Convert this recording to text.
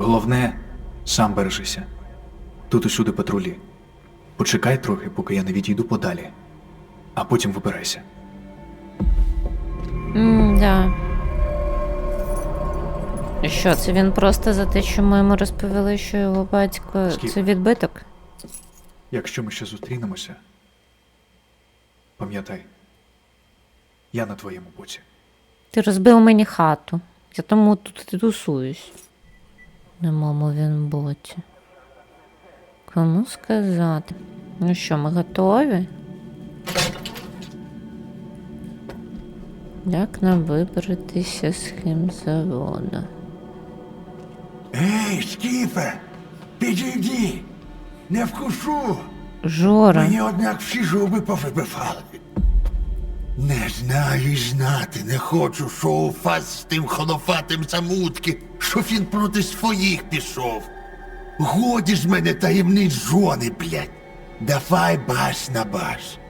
Головне, сам бережися. Тут усюди патрулі. Почекай трохи, поки я не відійду подалі, а потім вибирайся. М, да. Що, це він просто за те, що ми йому розповіли, що його батько Скіп. це відбиток? Якщо ми ще зустрінемося, пам'ятай, я на твоєму боці. Ти розбив мені хату. Я тому тут і тусуюсь. На моєму він боці. Кому сказати? Ну що, ми готові? Як нам вибратися з хімзаводу? Ей, Скіфе, підійди, не вкушу. Жора, Мені, однак, всі зуби повибивали. Не знаю і знати, не хочу, що у фас з тим холофатим замутки, що він проти своїх пішов. Годі ж мене таємниць жони, блядь. Давай баш на баш.